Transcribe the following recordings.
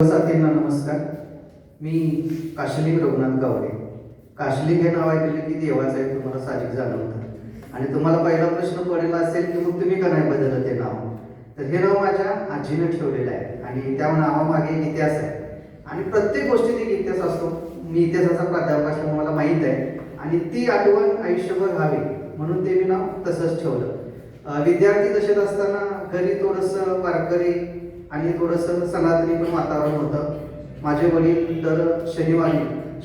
साथींना नमस्कार. मी काशलिक रघुनाथ गावडे. काशलिक हे नाव ऐकले की देवाचं आहे तुम्हाला साहजिक जाणवतं आणि तुम्हाला पहिला प्रश्न पडलेला असेल की मग तुम्ही का नाही बदललं ते नाव? तर हे नाव माझ्या आजीनं ठेवलेलं आहे आणि त्या नावामागे इतिहास आहे. आणि प्रत्येक गोष्टीत एक इतिहास असतो. मी इतिहासाचा प्राध्यापक असल्यामुळे मला माहीत आहे. आणि ती आठवण आयुष्यभर व्हावी म्हणून ते मी नाव तसंच ठेवलं. विद्यार्थी दशेत असताना घरी थोडंसं वारकरी आणि थोडंसं सनातनी पण वातावरण होतं. माझे वडील दर शनिवारी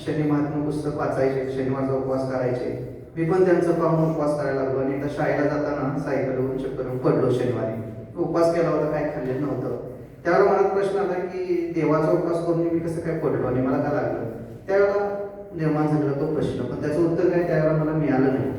शनी महात्मा पुस्तक वाचायचे शनिवारचा उपवास करायचे. मी पण त्यांचं पाहून उपवास करायला लागलो आणि एकदा शाळेला जाताना सायकलवरून चक्कर पडलो शनिवारी. उपवास केला होता काय खाल्लेलं नव्हतं. त्यावेळेला मनात प्रश्न आला की देवाचा उपवास करून मी कसं काय पडलो आणि मला काय लागलं? त्यावेळेला निर्माण झालेला तो प्रश्न पण त्याचं उत्तर काय त्यावेळेला मला मिळालं नाही.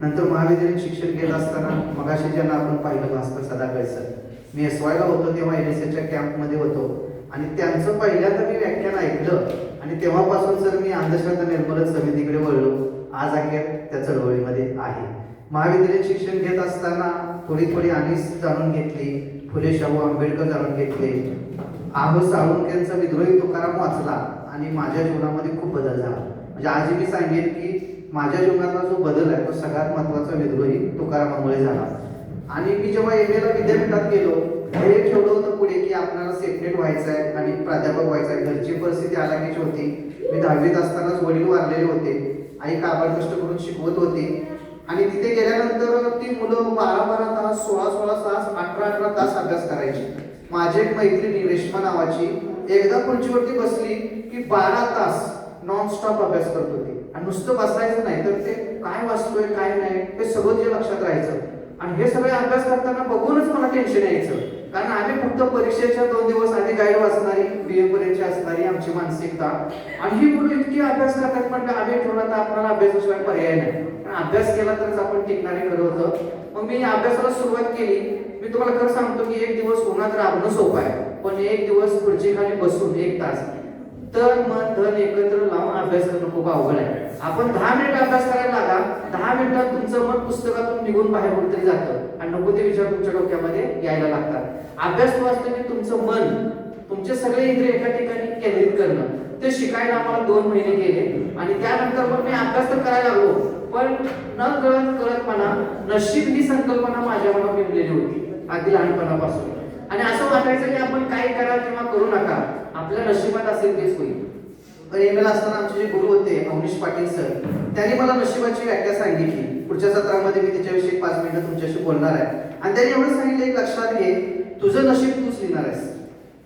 नंतर महाविद्यालयीन शिक्षण घेत असताना मगाशी ज्यांना आपण पाहिलं भास्कर सदा सर मी एस वायला होतो तेव्हा एन एस एच्या कॅम्पमध्ये होतो. आणि त्यांचं पहिल्यांदा मी व्याख्यान ऐकलं. आणि तेव्हापासून सर मी अंधश्रद्धा निर्मूलन समितीकडे वळलो. आज अखेर त्या चळवळीमध्ये आहे. महाविद्यालयीन शिक्षण घेत असताना थोडी थोडी आनीस जाणून घेतली. फुले शाहू आंबेडकर जाणून घेतले. आहो साळुंक्यांचा विद्रोही तुकाराम वाचला आणि माझ्या जीवनामध्ये खूप बदल झाला. म्हणजे आज मी सांगेन की माझ्या जीवनातला जो बदल आहे तो सगळ्यात महत्त्वाचा विद्रोही तुकारामामुळे झाला. आणि मी जेव्हा एम एला विद्यापीठात गेलो हे ठेवलं होतं पुढे की आपल्याला सेपरेट व्हायचं आहे आणि प्राध्यापक व्हायचं आहे घरची परिस्थिती आलाकीची होती. मी दहावीत असतानाच वडील वारलेले होते. आई काबाड कष्ट करून शिकवत होती. आणि तिथे गेल्यानंतर ती मुलं बारा बारा तास सोळा सोळा तास अठरा अठरा तास अभ्यास करायची. माझी एक मैत्रिणी रेश्मा नावाची एकदा खुर्चीवरती बसली की बारा तास नॉन स्टॉप अभ्यास करत होती. आणि नुसतं बसायचं नाही तर ते काय वाचतोय काय नाही हे सगळं जे लक्षात राहायचं. आणि हे सगळे अभ्यास करताना बघूनच मला टेन्शन यायचं. कारण आम्ही फक्त परीक्षेच्या दोन दिवस आधी गाईड वाचणारी बीए पर्यंतची असणारी आमची मानसिकता. आणि ही मुलं इतकी अभ्यास करतात पण आम्ही ठेवला तर आपल्याला अभ्यासाशिवाय पर्याय नाही. पण अभ्यास केला तरच आपण टिकणारे खरं होतं. मग मी अभ्यासाला सुरुवात केली. मी तुम्हाला खरं सांगतो की एक दिवस उन्हात राबणं सोपं आहे. पण एक दिवस खुर्ची खाली बसून एक तास. तर मन धन एकत्र लावून अभ्यास करणं खूप अवघड आहे. आपण दहा मिनिट अभ्यास करायला लागा दहा मिनिटात तुमचं मन पुस्तकातून निघून बाहेर कुठेतरी जातं आणि नको ते विचार तुमच्या डोक्यामध्ये यायला लागतात. अभ्यास वाचलं की तुमचं मन तुमचे सगळे इंद्रिय एका ठिकाणी केंद्रित करणं. ते शिकायला आम्हाला दोन महिने गेले आणि त्यानंतर मग मी अभ्यास तर करायला लागलो पण न कळत कळतपणा नशीब ही संकल्पना माझ्या मनात बिंबलेली होती अगदी लहानपणापासून. आणि असं वाटायचं की आपण काय करा किंवा करू नका. आपल्या नशिबात असेल तेच होईल. पण एम असताना आमचे जे गुरु होते अवनीश पाटील सर त्यांनी मला नशिबाची व्याख्या सांगितली. पुढच्या सत्रामध्ये मी त्याच्याविषयी पाच मिनिटं तुमच्याशी बोलणार आहे. आणि त्यांनी एवढं सांगितलं एक लक्षात घे तुझं नशीब तूच लिहिणार आहेस.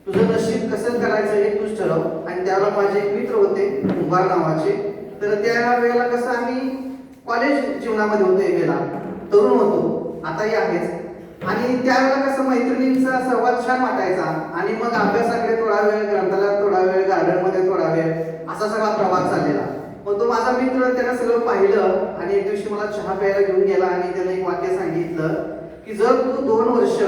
तुझं नशीब कसं करायचं हे तूच ठरव. आणि त्याला माझे एक मित्र होते कुंभार नावाचे. तर त्या वेळेला कसं आम्ही कॉलेज जीवनामध्ये होतो एम तरुण होतो. आताही आहेच. आणि त्यावेळेला कसं मैत्रिणींचा संवाद छान वाटायचा. आणि मग अभ्यासाकडे थोडा वेळ ग्रंथालयात थोडा वेळ गार्डनमध्ये थोडा वेळ असा सगळा प्रवास चाललेला मग तो माझा मित्र त्यानं सगळं पाहिलं आणि एक दिवशी मला चहा प्यायला घेऊन गेला आणि त्यानं एक वाक्य सांगितलं की जर तू दोन वर्ष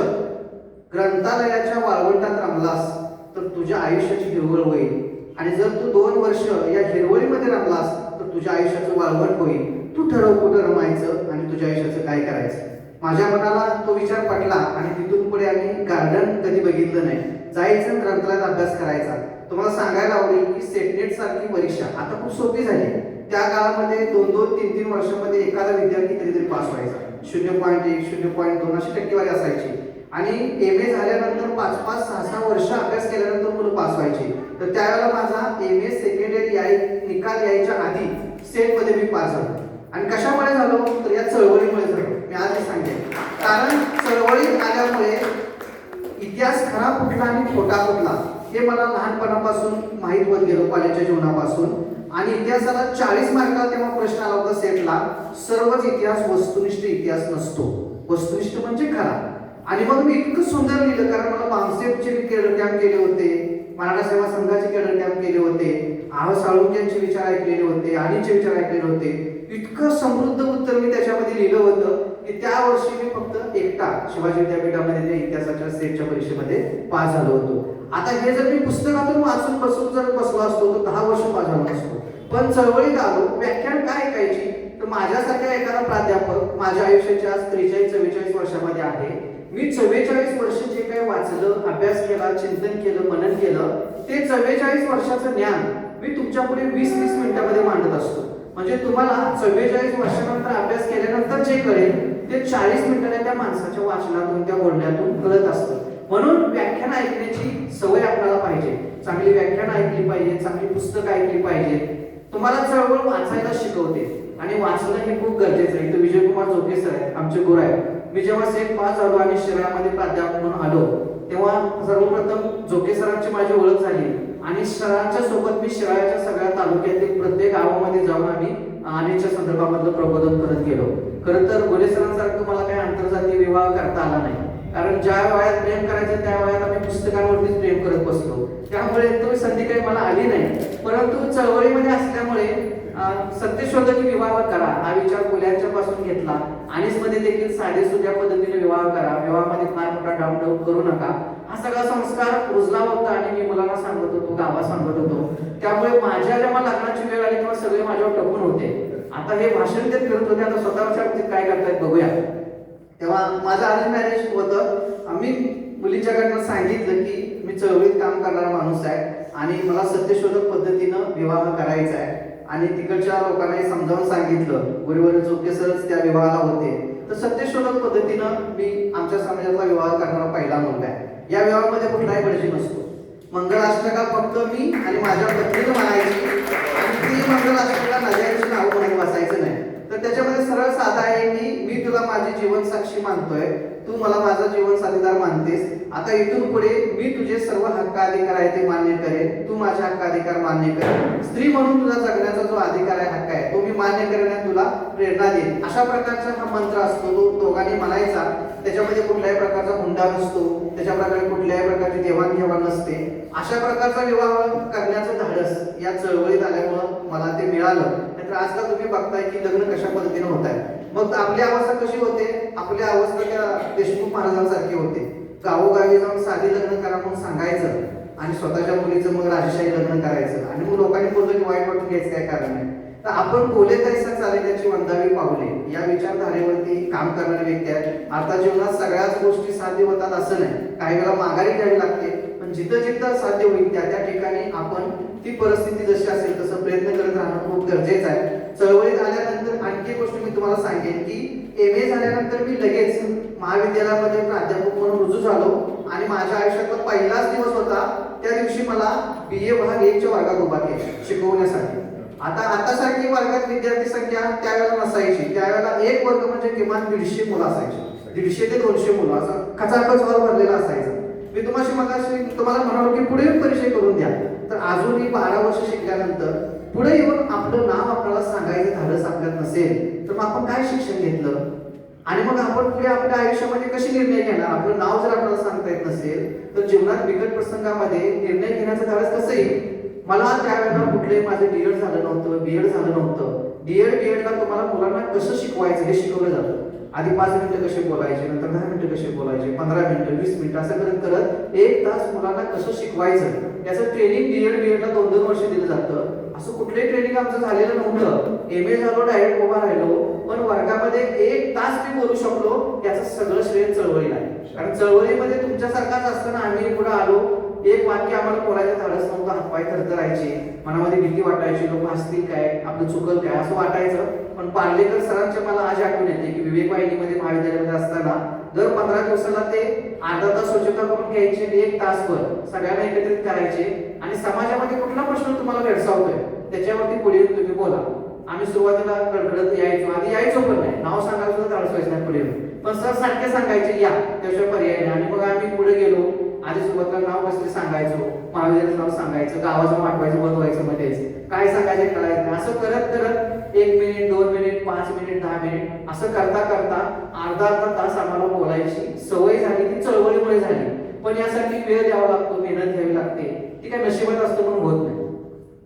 ग्रंथालयाच्या वाळवंटात रमलास तर तुझ्या आयुष्याची हिरवळ होईल. आणि जर तू दोन वर्ष या हिरवळीमध्ये रमलास तर तुझ्या आयुष्याचं वाळवंट होईल तू ठरव कुठं रमायचं आणि तुझ्या आयुष्याचं काय करायचं माझ्या मनाला तो विचार पटला आणि तिथून पुढे आम्ही गार्डन कधी बघितलं नाही. जायचं ग्रंथालयात अभ्यास करायचा. तुम्हाला सांगायला आवडेल की सेटनेट सारखी परीक्षा आता खूप सोपी झाली त्या काळामध्ये दोन दोन तीन तीन वर्षामध्ये एखादा विद्यार्थी कधीतरी पास व्हायचा. शून्य पॉईंट एक शून्य पॉईंट दोन अशी टक्केवारी असायची. आणि एम ए झाल्यानंतर पाच पाच सहा सहा वर्ष अभ्यास केल्यानंतर मुलं पास व्हायची. तर त्यावेळेला माझा एम ए सेकंड इयर याय निकाल यायच्या आधी सेटमध्ये मी पास झालो. आणि कशामुळे झालो? तर या चळवळ झालो मी आधी सांगेन कारण चळवळीत आल्यामुळे इतिहास खरा कुठला आणि खोटा कुठला हे मला लहानपणापासून माहीत होत गेलो कॉलेजच्या जीवनापासून. आणि इतिहासाला चाळीस मार्काला तेव्हा प्रश्न आला होता सेटला. सर्वच इतिहास वस्तुनिष्ठ इतिहास नसतो. वस्तुनिष्ठ म्हणजे खरा. आणि मग मी इतकं सुंदर लिहिलं कारण मला बामसेपचे मी केडर कॅम्प केले होते. मराठा सेवा संघाचे केडर कॅम्प केले होते. आह साळुंक्यांचे विचार ऐकलेले होते. आणीचे विचार ऐकलेले होते. इतकं समृद्ध उत्तर मी त्याच्यामध्ये लिहिलं होतं. की त्या वर्षी मी फक्त एकटा शिवाजी विद्यापीठामध्ये त्या इतिहासाच्या सेटच्या परीक्षेमध्ये पास झालो होतो. आता हे जर मी पुस्तकातून वाचून बसून जर बसलो असतो तर दहा वर्ष पास झालो असतो. पण चळवळीत आलो व्याख्यान काय ऐकायची? तर माझ्यासारख्या एखादा प्राध्यापक माझ्या आयुष्याच्या त्रेचाळीस चव्वेचाळीस वर्षामध्ये आहे. मी चव्वेचाळीस वर्ष जे काही वाचलं अभ्यास केला चिंतन केलं मनन केलं ते चव्वेचाळीस वर्षाचं ज्ञान मी तुमच्यापुढे वीस वीस मिनिटामध्ये मांडत असतो. म्हणजे तुम्हाला चव्वेचाळीस वर्षानंतर अभ्यास केल्यानंतर जे कळेल ते चाळीस मिनिटाने त्या माणसाच्या वाचनातून त्या बोलण्यातून कळत असतं. म्हणून व्याख्यान ऐकण्याची सवय आपल्याला पाहिजे. चांगली व्याख्यान ऐकली पाहिजे चांगली पुस्तकं ऐकली पाहिजे. तुम्हाला चळवळ वाचायला शिकवते. आणि वाचणं हे खूप गरजेचं आहे. इथं विजयकुमार जोके सर आहेत आमचे गुरु आहेत. मी जेव्हा सेट पाच आलो आणि शिराळ्यामध्ये प्राध्यापक म्हणून आलो तेव्हा सर्वप्रथम जोगे सरांची माझी ओळख झाली. आणि सरांच्या सोबत मी शिराळ्याच्या सगळ्या तालुक्यातील प्रत्येक गावामध्ये जाऊन आम्ही आणीच्या संदर्भामधलं प्रबोधन करत गेलो. खरं तर गोले सरांसारखं मला काही आंतरजातीय विवाह करता आला नाही. कारण ज्या वयात प्रेम करायचं त्या वयात आम्ही पुस्तकांवरतीच प्रेम करत बसलो. त्यामुळे तो संधी काही मला आली नाही. परंतु चळवळीमध्ये असल्यामुळे सत्यशोधक विवाह करा हा विचार मुलांच्या पासून घेतला. आणि मध्ये देखील साधे सुध्या पद्धतीने विवाह करा. विवाहामध्ये फार मोठा डाऊन करू नका. हा सगळा संस्कार रुजला होता आणि मी मुलांना सांगत होतो गावा सांगत होतो. त्यामुळे माझ्या जेव्हा लग्नाची वेळ आली तेव्हा सगळे माझ्यावर टपून होते. आता हे भाषण ते करत होते आता स्वतःच्या काय करतायत बघूया. तेव्हा माझं अरेंज मॅरेज होतं. आम्ही मुलीच्याकडनं सांगितलं की मी चळवळीत काम करणारा माणूस आहे आणि मला सत्यशोधक पद्धतीनं विवाह करायचा आहे. आणि तिकडच्या लोकांनाही समजावून सांगितलं गुरुवर चोके सरच त्या विवाहाला होते. तर सत्यशोधक पद्धतीनं मी आमच्या समाजातला विवाह करणारा पहिला मुलगा आहे. या विवाहामध्ये कुठलाही बळजी नसतो. मंगळाष्टका फक्त मी आणि माझ्या पत्नीनं म्हणायची आणि ती मंगळाष्टका नद्यांची नाव वाचायचं नाही. तर त्याच्यामध्ये सरळ साधा आहे की मी तुला माझी जीवनसाक्षी मानतोय तू मला माझा जीवन साथीदार मानतेस. आता इथून पुढे मी तुझे सर्व हक्क अधिकार आहे ते मान्य करेन तू माझे हक्क अधिकार मान्य कर. स्त्री म्हणून तुझा जगण्याचा जो अधिकार आहे हक्क आहे तो मी मान्य करण्यात तुला प्रेरणा देईन. अशा प्रकारचा हा मंत्र असतो तो दोघांनी म्हणायचा. त्याच्यामध्ये कुठल्याही प्रकारचा हुंडा नसतो त्याच्या प्रकारे कुठल्याही प्रकारची देवाणघेवाण नसते. अशा प्रकारचा विवाह करण्याचं धाडस या चळवळीत आल्यामुळं मला ते मिळालं. नाहीतर आजकाल तुम्ही बघताय की लग्न कशा पद्धतीने होत आहे मग आपली अवस्था कशी होते? आपली अवस्था त्या देशमुख महाराजांसारखी होते. गावोगावी जाऊन साधी लग्न करा म्हणून सांगायचं आणि स्वतःच्या मुलीचं मग राजशाही लग्न करायचं. आणि मग लोकांनी बोललं की वाईट वाटून घ्यायचं काय कारण नाही. तर आपण बोले तरीसा चाले त्याची वंदावी पावले या विचारधारेवरती काम करणारे व्यक्ती आहेत. आता जीवनात सगळ्याच गोष्टी साध्य होतात असं नाही. काही वेळा माघारी घ्यावी लागते. पण जिथं जिथं साध्य होईल त्या त्या ठिकाणी आपण ती परिस्थिती जशी असेल तसं प्रयत्न करत राहणं खूप गरजेचं आहे. चळवळीत आल्यानंतर आणखी एक गोष्ट मी तुम्हाला सांगेन की एम ए झाल्यानंतर मी लगेच महाविद्यालयामध्ये प्राध्यापक म्हणून रुजू झालो आणि माझ्या आयुष्यातला पहिलाच दिवस होता त्या दिवशी मला बी ए भाग एकच्या वर्गात उभा केला शिकवण्यासाठी. आता आता वर्गात विद्यार्थी संख्या त्यावेळेला नसायची. त्यावेळेला एक वर्ग म्हणजे किमान दीडशे मुलं असायची. दीडशे ते दोनशे मुलं असं खचाखच वर भरलेला असायचं. मी तुम्हाला मगाशी तुम्हाला म्हणालो की पुढे परिचय करून द्या. तर अजूनही बारा वर्ष शिकल्यानंतर पुढे येऊन आपलं नाव आपल्याला सांगायचं धाडस आपल्यात नसेल तर मग आपण काय शिक्षण घेतलं? आणि मग आपण पुढे आपल्या आयुष्यामध्ये कशी निर्णय घेणार? आपलं नाव जर आपल्याला सांगता येत नसेल तर जीवनात बिकट प्रसंगामध्ये निर्णय घेण्याचं धाडस कसं येईल? मला त्यावेळेला कुठलंही माझं डीएड झालं नव्हतं बीएड झालं नव्हतं. डीएड बीएडला तुम्हाला मुलांना कसं शिकवायचं हे शिकवलं जातं. आधी पाच मिनिटं कसे बोलायचे नंतर दहा मिनिटं कसे बोलायचे पंधरा मिनिटं वीस मिनिटं असं करत करत एक तास मुलांना कसं शिकवायचं? याचं ट्रेनिंग डीएड बीएडला दोन दोन वर्ष दिलं जातं. असं कुठलंही ट्रेनिंग आमचं झालेलं नव्हतं. एम ए झालो डायरेक्ट उभा राहिलो. पण वर्गामध्ये एक तास मी बोलू शकलो याचं सगळं श्रेय चळवळीला आहे. कारण चळवळीमध्ये तुमच्यासारखाच असताना आम्ही पुढे आलो. एक वाक्य आम्हाला बोलायचं धाडस नव्हतं. हातपाय थरथरायचे मनामध्ये भीती वाटायची. लोक हसतील काय? आपलं चुकल काय? असं वाटायचं. पण पार्लेकर सरांच्या मला आज आठवण येते की विवेक वाहिनीमध्ये महाविद्यालयामध्ये असताना दर पंधरा दिवसाला ते अर्धा तास स्वच्छता करून घ्यायची आणि एक तासभर सगळ्यांना एकत्रित करायचे. आणि समाजामध्ये कुठला प्रश्न तुम्हाला भेडसावतोय त्याच्यावरती पुढे येऊन तुम्ही बोला. आम्ही सुरुवातीला कडकडत यायचो. आधी यायचो पण नाही. नाव सांगायला सुद्धा त्रास व्हायचं नाही पुढे पण सर सारखे सांगायचे या त्याशिवाय पर्याय नाही. आणि मग आम्ही पुढे गेलो. आधी सुरुवातीला नाव कसले सांगायचो महाविद्यालयाचं नाव सांगायचं गावाचं वाटवायचं बदवायचं मध्येच काय सांगायचं कळायचं नाही. असं करत करत एक मिनिट दोन मिनिट पाच मिनिट दहा मिनिट असं करता करता अर्धा अर्धा तास आम्हाला बोलायची सवय झाली ती चळवळीमुळे झाली. पण यासाठी वेळ द्यावा लागतो मेहनत घ्यावी लागते. ती काय नशिबात असतो म्हणून होत नाही.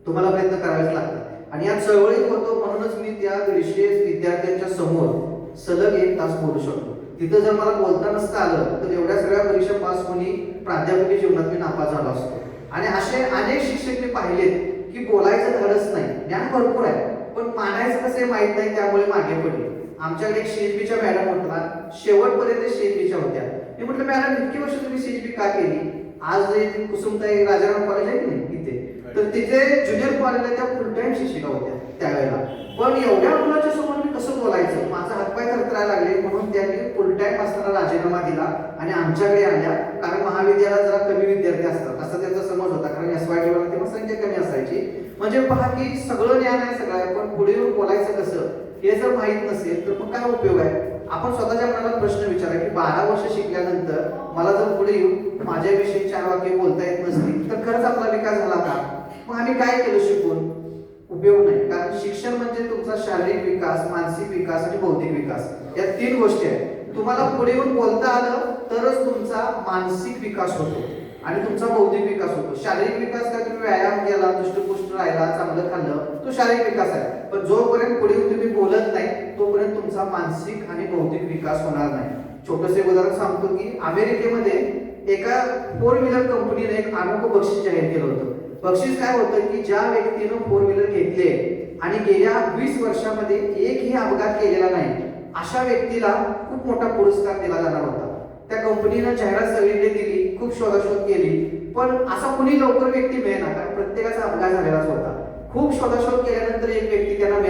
तुम्हाला प्रयत्न करावेच लागतात. आणि या चळवळीत होतो म्हणूनच मी त्या विशेष विद्यार्थ्यांच्या समोर सलग एक तास बोलू शकतो. तिथं जर मला बोलता नसतं आलं तर एवढ्या सगळ्या परीक्षा पास होणी प्राध्यापकी जीवनात मी नापास झालो असतो. आणि असे अनेक शिक्षक मी पाहिलेत की बोलायचं धडच नाही ज्ञान भरपूर आहे पण मानायचं कसे माहीत माहीत नाही त्यामुळे मागे पडले. आमच्याकडे एक शेतबीच्या मॅडम होत्या शेवटपर्यंत सीएचबीच्या होत्या. मी म्हटलं मॅडम इतकी वर्ष तुम्ही सीएचबी का केली? आज कुसुमताई राजाराम कॉलेज आहे की नाही इथे? तर तिथे ज्युनियर कॉलेजला त्या फुल टाइम शिक्षिका होत्या त्यावेळेला. पण एवढ्या मुलाच्या समोर कसं बोलायचं? माझा हातपाय थरथरायला लागले म्हणून त्यांनी फुल टाइम असताना राजीनामा दिला आणि आमच्याकडे आल्या. कारण महाविद्यालयात जरा कमी विद्यार्थी असतात. असं त्यांचा समज होता. कारण एस वाय टीवाला तेव्हा संख्या कमी असायची. म्हणजे पहा की सगळं ज्ञान आहे सगळं आहे पण पुढे येऊन बोलायचं कसं? हे जर माहीत नसेल तर मग काय उपयोग आहे? आपण स्वतःच्या मनाला प्रश्न विचारा की बारा वर्ष शिकल्यानंतर मला जर पुढे येऊन माझ्याविषयी चार वाक्य बोलता येत नसतील तर खरंच आपला विकास झाला का? मग आम्ही काय केलं शिकून? उपयोग नाही. कारण शिक्षण म्हणजे तुमचा शारीरिक विकास मानसिक विकास आणि बौद्धिक विकास. या तीन गोष्टी आहेत. तुम्हाला पुढे येऊन बोलता आलं तरच तुमचा मानसिक विकास होतो आणि तुमचा बौद्धिक विकास होतो. शारीरिक विकास काय? तुम्ही व्यायाम केला दुष्टपुष्ट राहिला चांगलं खाल्लं तो शारीरिक विकास आहे. पण जोपर्यंत पुढे येऊन तुम्ही बोलत नाही तोपर्यंत तुमचा मानसिक आणि बौद्धिक विकास होणार नाही. छोटंसं उदाहरण सांगतो की अमेरिकेमध्ये एका फोर व्हीलर कंपनीने एक अनोखं बक्षीस जाहीर केलं होतं. बक्षीस काय होतं की ज्या व्यक्तीनं फोर व्हीलर घेतले आणि गेल्या वीस वर्षामध्ये एकही अपघात केलेला नाही अशा व्यक्तीला खूप मोठा पुरस्कार दिला जाणार होता. त्या कंपनीनं जाहिरात सगळीकडे दिली खूप शोधाशोध केली पण असा कुणी लवकर व्यक्ती मिळेना कारण प्रत्येकाचा अपघात झालेलाच होता. खूप शोधाशोध केल्यानंतर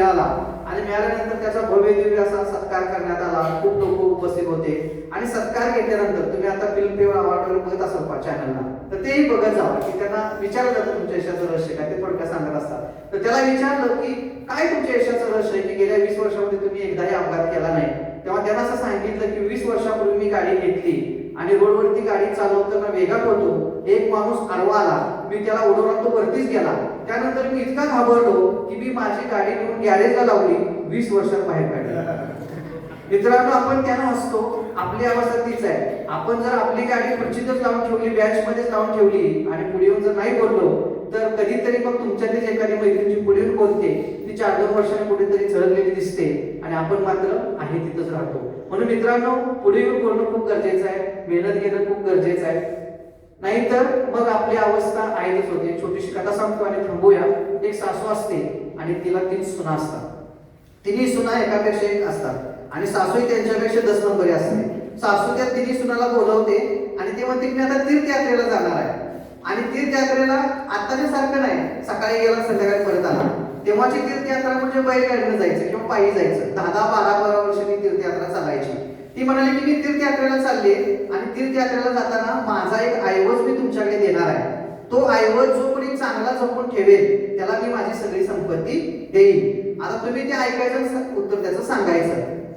मिळाला. आणि मिळाल्यानंतर त्याचा भव्य दिव्य असा सत्कार करण्यात आला. खूप लोक उपस्थित होते. आणि सत्कार घेतल्यानंतर तुम्ही आता फिल्म फेअर अवॉर्ड बघत असाल पा चॅनलला तर तेही बघत जावं की त्यांना विचारलं जातं तुमच्या यशाचं रहस्य काय? ते थोडक्यात सांगत असतात. तर त्याला विचारलं की काय तुमच्या यशाचं रहस्य आहे? की गेल्या वीस वर्षामध्ये तुम्ही एकदाही अपघात केला नाही? तेव्हा त्यांना असं सांगितलं की वीस वर्षापूर्वी मी गाडी घेतली आणि रोडवरती गाडी चालवताना वेगात होतो. एक माणूस आडवा आला. मी त्याला उडवला तो वरतीच गेला. त्यानंतर मी इतका घाबरलो की मी माझी गाडी घेऊन गॅरेजला लावली वीस वर्षात बाहेर काढली. मित्रांनो आपण त्यांना असतो आपली अवस्था तीच आहे. आपण जर आपली गाडी खुर्चीतच लावून ठेवली बॅच मध्येच लावून ठेवली आणि पुढे येऊन जर नाही बोललो तर कधीतरी मग तुमच्यातलीच एखादी मैत्रिणीची पुढे येऊन बोलते. ती चार दोन वर्षांनी कुठेतरी झळकलेली दिसते आणि आपण मात्र आहे तिथंच राहतो. म्हणून मित्रांनो पुढे येऊन बोलणं खूप गरजेचं आहे. मेहनत घेणं खूप गरजेचं आहे. नाहीतर मग आपली अवस्था आहेतच होते छोटीशी कथा सांगतो आणि थांबूया. एक सासू असते आणि तिला तीन सुना असतात. तिन्ही सुना एकापेक्षा एक असतात. आणि सासूही त्यांच्यापेक्षा दस नंबरी असते. सासू त्या तिन्ही सुनाला बोलवते आणि ते म्हणते मी आता तीर्थयात्रेला जाणार आहे. आणि तीर्थयात्रेला आताच्या सारखं नाही. सकाळी गेला संध्याकाळी परत आला. तेव्हाची तीर्थयात्रा म्हणजे बैलगाडीनं जायचं किंवा पायी जायचं. दहा दहा बारा बारा वर्षांनी तीर्थयात्रा चालायची. ती म्हणाली की मी तीर्थयात्रेला चालले आणि तीर्थयात्रेला जाताना माझा एक ऐवज मी तुमच्याकडे देणार आहे. तो ऐवज जो कोणी चांगला जपून ठेवेल त्याला मी माझी सगळी संपत्ती देईन. आता तुम्ही ते ऐकायचं उत्तर त्याचं सांगायचं.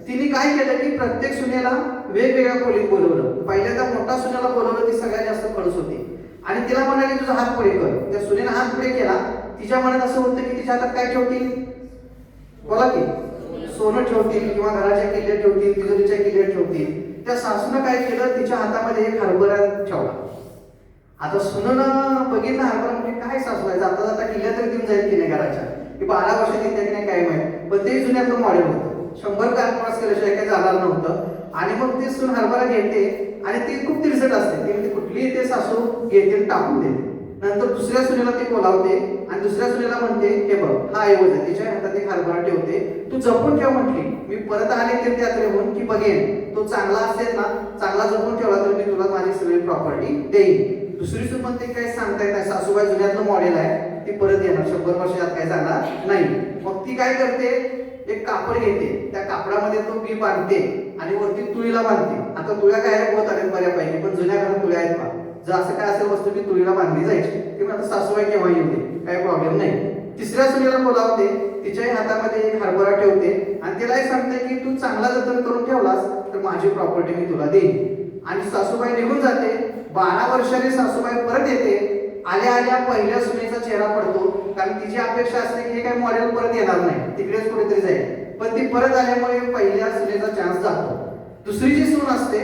तिने काय केलं की प्रत्येक सुनेला वेगवेगळ्या खोलीत बोलवलं. पहिल्यांदा मोठा सुनेला बोलवलं ती सगळ्यात जास्त खडूस होती. आणि तिला म्हणाली तुझा हात पुढे कर. त्या सुनेनं हात पुढे केला. तिच्या मनात असं होतं की तिच्या हातात काय ठेवतील? बोला की. सोनं ठेवतील किंवा घराच्या किल्ल्या ठेवतील तिजोरीच्या किल्ल्या ठेवतील त्या सासूनं काय केलं? तिच्या हातामध्ये एक हरभरा ठेवला. आता सुनन बघितलं हरभरा म्हणजे काय सासू आहे? जाता जाता किल्ल्या तरी देऊन जाईल की नाही घराच्या? की बारा वर्ष तिथे की नाही काय माहीत. पण ते जुन्यातलं मॉडेल होतं. शंभर कारपास केल्याशिवाय काही जाणार नव्हतं. आणि मग ती सून हरभरा घेते आणि ती खूप तिरसट असते. ती म्हणजे कुठलीही ते सासू घेते आणि टाकून देते नंतर दुसऱ्या सुनेला ते बोलावते आणि दुसऱ्या सुनेला म्हणते हे बघ हा ऐवज आहे तिच्या हातात एक हरभरा ठेवते. तू जपून ठेव म्हटली. मी परत आले तीर्थयात्रेहून की बघेन. तो चांगला असेल ना चांगला जपून ठेवला तर मी तुला माझी सगळी प्रॉपर्टी देईन. दुसरी सुन म्हणते काय सांगता येत नाही सासूबाई जुन्यातलं मॉडेल आहे. ती परत येणार. शंभर वर्षात काय जाणार नाही. मग ती काय करते? एक कापड घेते. त्या कापडामध्ये तो बी बांधते आणि वरती तुळीला बांधते. आता तुळ्या काय होत आल्या बऱ्यापैकी पण जुन्या घरात तुळ्या आहेत जर असं काय असेल वस्तू मी तुळीला बांधली जायची ती आता सासूबाई केव्हा येते काही प्रॉब्लेम नाही. तिसऱ्या सुनेला बोलावते तिच्याही हातामध्ये एक हरभरा ठेवते आणि तिलाही सांगते की तू चांगला जतन करून ठेवलास तर माझी प्रॉपर्टी मी तुला देईन. आणि सासूबाई निघून जाते. बारा वर्षाने सासूबाई परत येते. आल्या आल्या पहिल्या सुनेचा चेहरा पडतो. कारण तिची अपेक्षा असते की हे काही मॉडेल परत येणार नाही. तिकडेच कुठेतरी जाईल. पण ती परत आल्यामुळे पहिल्या सुनेचा चान्स जातो. दुसरी जी सून असते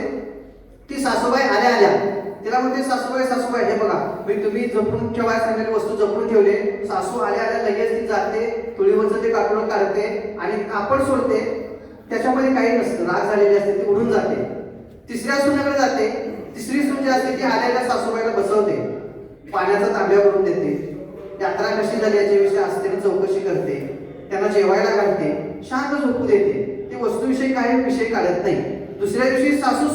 ती सासूबाई आल्या आल्या तिला म्हणते सासूबाई सासूबाई हे बघा मी तुम्ही जपून ठेवाय सांगितलेली वस्तू जपून ठेवले. सासू आल्या आल्या लगेच ती जाते तुळीवरचं ते कापड काढते आणि कापड सोडते. त्याच्यामध्ये काही नसतं राग झालेली असते ती उडून जाते. तिसऱ्या सुनाकडे जाते. तिसरी सून जी असते ती आल्याला सासूबाईला बसवते. पाण्याचा तांब्या करून देते. यात्रा कशी झाली याच्याविषयी असते चौकशी करते. त्यांना जेवायला घालते. शांत झोपू देते. ते वस्तूविषयी काही विषय काढत नाही. दुसऱ्या दिवशी सासू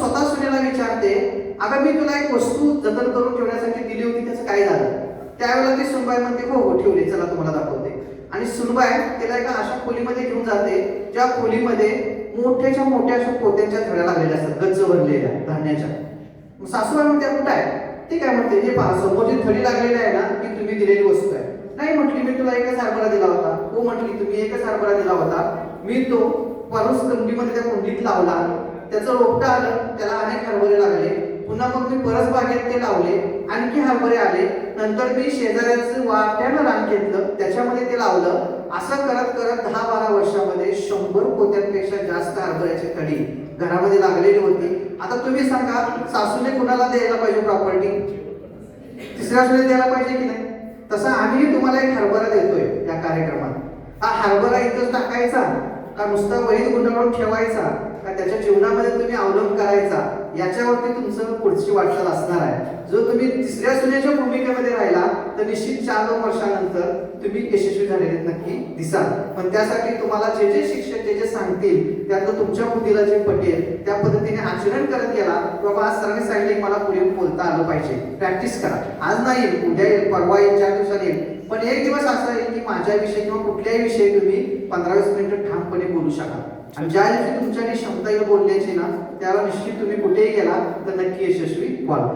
आता मी तुला एक वस्तू जतन करून ठेवण्यासाठी दिली होती त्याचं काय झालं? त्यावेळेला ती सुनबाई म्हणते हो हो ठेवली चला तुम्हाला दाखवते. आणि सुनबाई तिला एका अशा खोलीमध्ये घेऊन जाते ज्या खोलीमध्ये मोठ्याच्या मोठ्या अशा पोत्यांच्या थड्या लागलेल्या असतात गच्च भरलेल्या धान्याच्या. सासूबाई म्हणते कुठं आहे? ते काय म्हणते हे पहा समोर जी थडी लागलेली आहे ना ती तुम्ही दिलेली वस्तू आहे. नाही म्हटली मी तुला एकच हरभरा दिला होता. हो म्हटली तुम्ही एकच हरभरा दिला होता. मी तो परस कंडीमध्ये त्या कुंडीत लावला. त्याचं रोपटं आलं. त्याला अनेक हरभरे पुन्हा मग मी परस बागेत ते लावले आणखी हरभरे आले. नंतर मी शेजाऱ्याचं वाट्यानं रान घेतलं त्याच्यामध्ये ते लावलं. असं करत करत दहा बारा वर्षामध्ये शंभर पोत्यांपेक्षा जास्त हरभऱ्याची कडी घरामध्ये लागलेली होती. आता तुम्ही सांगा सासूने कुणाला द्यायला पाहिजे प्रॉपर्टी तिसऱ्या सुने द्यायला पाहिजे की नाही? तसं आम्ही तुम्हाला एक हरभरा देतोय या कार्यक्रमात. हा हरभरा इथंच टाकायचा का नुसता वहीत गुंडाळून ठेवायचा? का त्याच्या जीवनामध्ये तुम्ही अवलंब करायचा याच्यावरती तुमचं पुढची वाटचाल असणार आहे. जो तुम्ही तिसऱ्या सुनेच्या भूमिकेमध्ये राहिला तर निश्चित चार दोन वर्षानंतर तुम्ही यशस्वी झालेले नक्की दिसाल. पण त्यासाठी तुम्हाला जे जे शिक्षक जे जे सांगतील त्यातलं तुमच्या बुद्धीला जे पटेल त्या पद्धतीने आचरण करत गेला बाबा आज सरांनी सांगितले मला पुढे बोलता आलं पाहिजे. प्रॅक्टिस करा. आज नाही येईल उद्या येईल परवा येईल चार दिवसात येईल. पण एक दिवस असा येईल की माझ्याविषयी किंवा कुठल्याही विषयी तुम्ही पंधरा वीस मिनिटं ठामपणे बोलू शकाल. आणि ज्या दिवशी तुमच्याकडे क्षमता बोलण्याची ना त्याला निश्चित तुम्ही कुठेही गेला तर नक्की यशस्वी व्हाल.